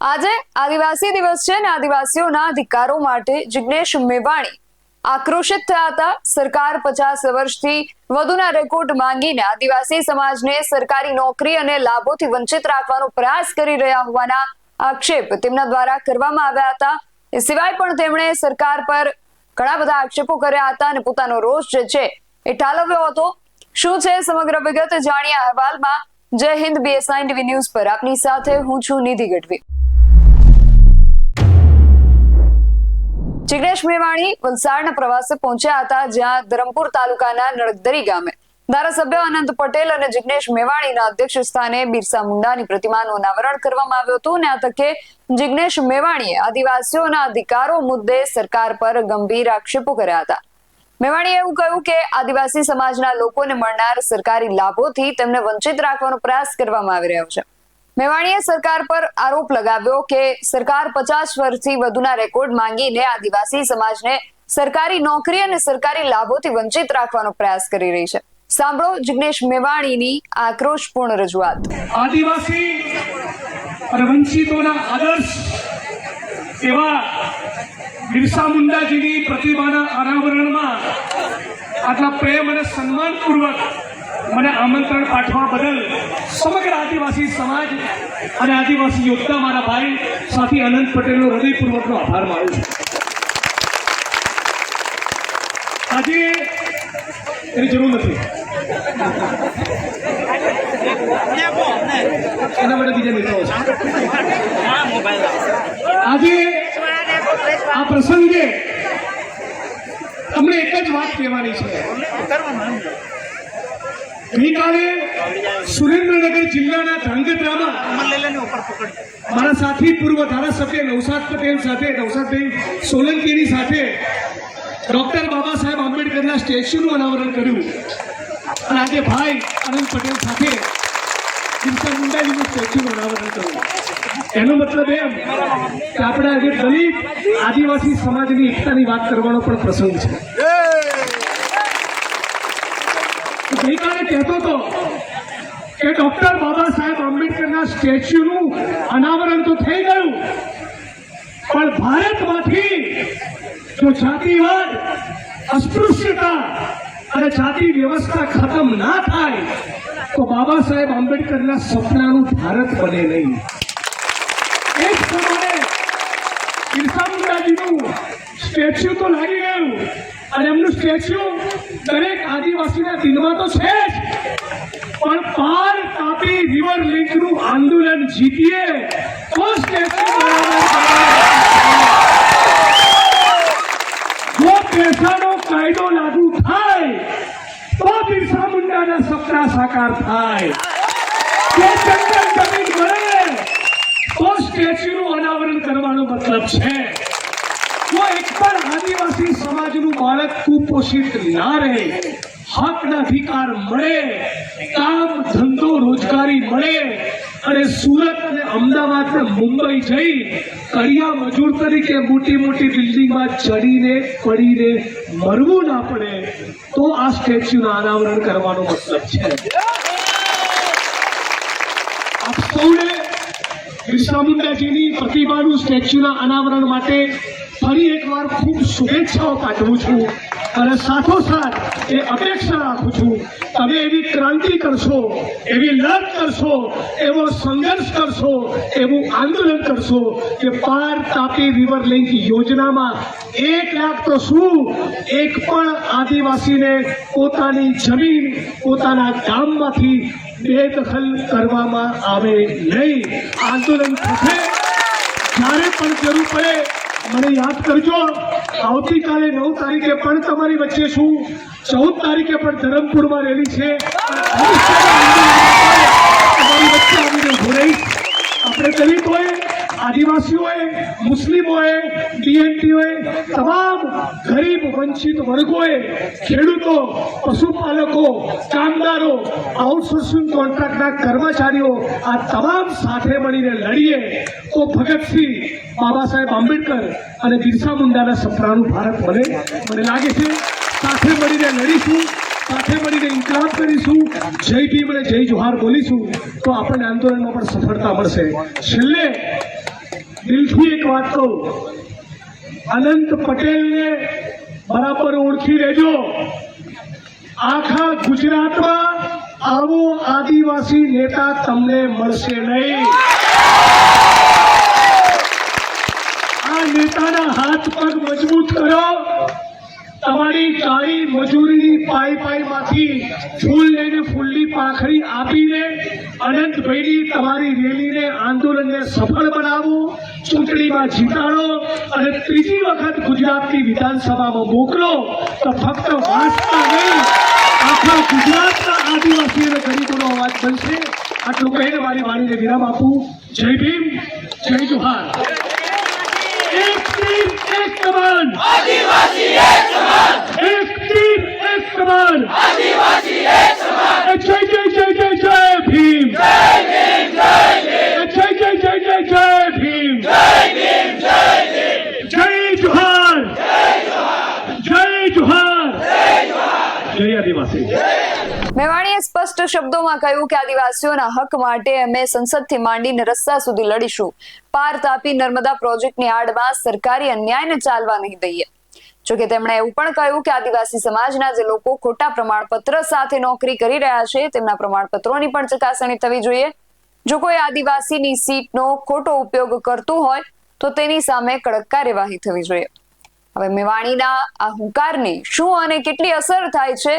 આજે આદિવાસી દિવસ છે અને આદિવાસીઓના અધિકારો માટે જિગ્નેશ મેવાણી આક્રોશિત થયા હતા. સરકાર પચાસ વર્ષથી વધુના રેકોર્ડ માંગીને આદિવાસી સમાજને સરકારી નોકરી અને લાભોથી વંચિત રાખવાનો પ્રયાસ કરી રહ્યા હોવાના આક્ષેપ તેમના દ્વારા કરવામાં આવ્યા હતા. એ સિવાય પણ તેમણે સરકાર પર ઘણા બધા આક્ષેપો કર્યા હતા અને પોતાનો રોષ જે છે એ ઠાલવ્યો હતો. શું છે સમગ્ર વિગત? જાણીએ અહેવાલમાં. જય હિન્દ બીએસઆઈ ટીવી ન્યૂઝ પર. આપની સાથે હું છું નિધિ ગઢવી. જિગ્નેશ મેવાણી વલસાડના પ્રવાસે પહોંચ્યા હતા, જ્યાં ધરમપુર તાલુકાના નળદરી ગામે. ધારાસભ્ય અનંત પટેલ અને જિગ્નેશ મેવાણીના અધ્યક્ષ સ્થાને બિરસા મુંડાની પ્રતિમાનું અનાવરણ કરવામાં આવ્યું હતું. અને આ તકે જિગ્નેશ મેવાણીએ આદિવાસીઓના અધિકારો મુદ્દે સરકાર પર ગંભીર આક્ષેપો કર્યા હતા. મેવાણીએ એવું કહ્યું કે આદિવાસી સમાજના લોકોને મળનાર સરકારી લાભોથી તેમને વંચિત રાખવાનો પ્રયાસ કરવામાં આવી રહ્યો છે. મેવાણીએ સરકાર પર આરોપ લગાવ્યો કે સરકાર પચાસ વર્ષથી વધુના રેકોર્ડ માંગીને આદિવાસી સમાજને સરકારી નોકરી અને સરકારી લાભોથી વંચિત રાખવાનો પ્રયાસ કરી રહી છે. સાંભળો જિગ્નેશ મેવાણીની આક્રોશપૂર્ણ રજૂઆત. આદિવાસી અને વંચિતોના આદર્શ એવા બિરસા મુંડાજીની પ્રતિમાના અનાવરણમાં આટલા પ્રેમ અને સન્માનપૂર્વક મને આમંત્રણ પાઠવા બદલ સમગ્ર આદિવાસી સમાજ અને આદિવાસી યોદ્ધા મારા ભાઈ સાથી અનંત પટેલનો હૃદયપૂર્વકનો આભાર માનું છું. આજે એની જરૂર નથી. એના માટે બીજા નેતાઓ છે. આજે આ પ્રસંગે તમને એક જ વાત કહેવાની છે. ગઈકાલે સુરેન્દ્રનગર જિલ્લાના ધ્રાંગધ્રામાં મારા સાથી પૂર્વ ધારાસભ્ય નવસાદ પટેલ સાથે નવસાદભાઈ સોલંકીની સાથે ડોક્ટર બાબા સાહેબ આંબેડકરના સ્ટેચ્યુનું અનાવરણ કર્યું. અને આજે ભાઈ આનંદ પટેલ સાથે બિરસા મુંડાજીનું સ્ટેચ્યુનું અનાવરણ કર્યું. એનો મતલબ એમ કે આપણે આજે દલિત આદિવાસી સમાજની એકતાની વાત કરવાનો પણ પ્રસંગ છે. ગઈકાલે કહેતો હતો કે ડોક્ટર બાબા સાહેબ આંબેડકરના સ્ટેચ્યુનું અનાવરણ તો થઈ ગયું, પણ ભારતમાંથી જો જાતિવાદ, અસ્પૃશ્યતા અને જાતિ વ્યવસ્થા ખતમ ના થાય, તો બાબા સાહેબ આંબેડકરના સપનાનું ભારત બને નહીં. એ જ પ્રમાણે બિરસા સ્ટેચ્યુ તો લાગી અને એમનું સ્ટેચ્યુ દરેક આદિવાસીના દિલમાં તો છે જ. પણ પાર તાપી રિવર લિંકનું આંદોલન જીતીએ તો સ્ટેચ્યુ જો પેશાનો કાયદો લાગુ થાય, તો બિરસા મુંડાના સપના સાકાર થાય. કે જંગલ જમીન મળે, તો સ્ટેચ્યુનું અનાવરણ કરવાનો મતલબ છે. જો એક પણ આદિવાસી સમાજનું બાળક કુપોષિત ના રહે, હકના અધિકાર મળે, કામ, ધંધો, રોજગારી મળે અને સુરત અને અમદાવાદ ને મુંબઈ જઈ કડિયા મજૂર તરીકે મોટી મોટી બિલ્ડિંગમાં ચડીને, પડીને મરવું ના પડે, તો આ સ્ટેચ્યુના અનાવરણ કરવાનો મતલબ છે. આપ સૌને બિરસા મુંડાજીની પ્રતિમાનું સ્ટેચ્યુના અનાવરણ માટે ફરી એકવાર ખૂબ શુભેચ્છાઓ પાઠવું છું અને સાથોસાથ એ અપેક્ષા રાખું છું, તમે એવી ક્રાંતિ કરશો, એવી લડ કરશો, એવો સંઘર્ષ કરશો, એવું આંદોલન કરશો કે પાર તાપી રિવર લિંક યોજનામાં એક લાખ તો શું? એક પણ આદિવાસીને પોતાની જમીન, પોતાના ગામમાંથી બેદખલ કરવામાં આવે નહીં. આંદોલન થશે, જ્યારે પણ જરૂર પડે મને યાદ કરજો, આવતીકાલે નવ તારીખે પણ તમારી વચ્ચે છું. ચૌદ તારીખે પણ ધરમપુરમાં રેલી છે. તમારી વચ્ચે આવીને આપણે દલિતોએ આદિવાસીઓએ, મુસ્લિમોએ બીએનટીઓએ તમામ ગરીબ વંચિત વર્ગોએ, ખેડૂતો, પશુપાલકો, કામદારો આઉટસોર્સિંગ કોન્ટ્રાક્ટના કર્મચારીઓ, આ તમામ સાથે મળીને લડીએ તો ભગતસિંહ બાબા સાહેબ આંબેડકર અને બિરસા મુંડાના સપનાનું ભારત બને, મને લાગે છે. સાથે મળીને લડીશું. સાથે મળીને ઇન્કલાબ કરીશું. જય ભીમ અને જય જોહાર બોલીશું. તો આપણને આંદોલનમાં પણ સફળતા મળશે. છેલ્લે દિલથી એક વાત કહું. અનંત પટેલને બરાબર ઓળખી લેજો આખા ગુજરાતમાં આવો આદિવાસી નેતા તમને મળશે નહીં. કાળી મજૂરીની પાઈ પાઈમાંથી ફૂલ લઈને ફૂલની પાંખડી આપીને અનંતભાઈની તમારી રેલીને આંદોલનને સફળ બનાવો, ચૂંટણીમાં જીતાડો અને ત્રીજી વખત ગુજરાતની વિધાનસભામાં મોકલો, તો ફક્ત વાંચતા નહીં, આખા ગુજરાતના આદિવાસી અને ગરીબોનો અવાજ બનશે. આટલું કહીને મારી વાણીને વિરામ આપું. જય ભીમ, જય જોહાર. એક ટીમ એક કમાન એક ટીમ એક કમાન જય જય જય જય જય ભીમ જય જય જય જય જય ભીમ જય જોહાર જય જોહાર જય આદિવાસી મેવાણીએ સ્પષ્ટ શબ્દોમાં કહ્યું કે આદિવાસીઓના હક માટે અમે સંસદથી માંડીને રસ્તા સુધી લડીશું. પાર તાપી નર્મદા પ્રોજેક્ટની આડમાં સરકારી અન્યાયને ચાલવા નહીં દઈએ. જોકે તેમણે એવું પણ કહ્યું કે આદિવાસી સમાજના જે લોકો ખોટા પ્રમાણપત્ર સાથે નોકરી કરી રહ્યા છે, તેમના પ્રમાણપત્રોની પણ ચકાસણી થવી જોઈએ. જો કોઈ આદિવાસીની સીટનો ખોટો ઉપયોગ કરતું હોય, તો તેની સામે કડક કાર્યવાહી થવી જોઈએ. હવે મેવાણીના આ હુંકારની શું અને કેટલી અસર થાય છે